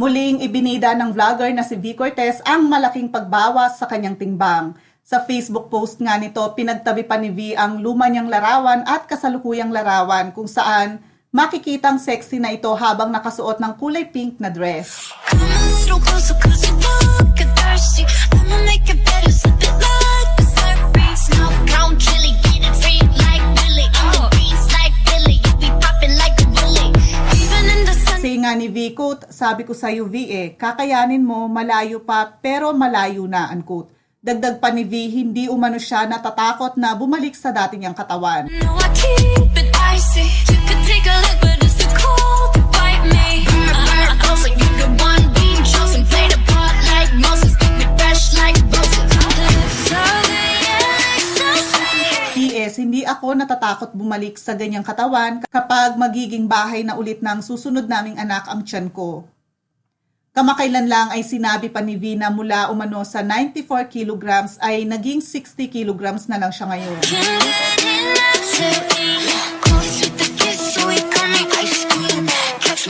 Muling ibinida ng vlogger na si V. Cortez ang malaking pagbawas sa kanyang timbang. Sa Facebook post nga nito, pinagtabi pa ni V ang luma niyang larawan at kasalukuyang larawan kung saan makikitang sexy na ito habang nakasuot ng kulay pink na dress. Nga ni V, quote, sabi ko sa V eh, kakayanin mo, malayo pa, pero malayo na, unquote. Dagdag pa ni V, hindi umano siya natatakot na bumalik sa dati niyang katawan. No, I keep it icy You could take a look, but beses hindi ako natatakot bumalik sa ganyang katawan kapag magiging bahay na ulit ng susunod naming anak ang tiyan ko. Kamakailan lang ay sinabi pa ni Vina mula umano sa 94 kilograms ay naging 60 kilograms na lang siya ngayon. Catch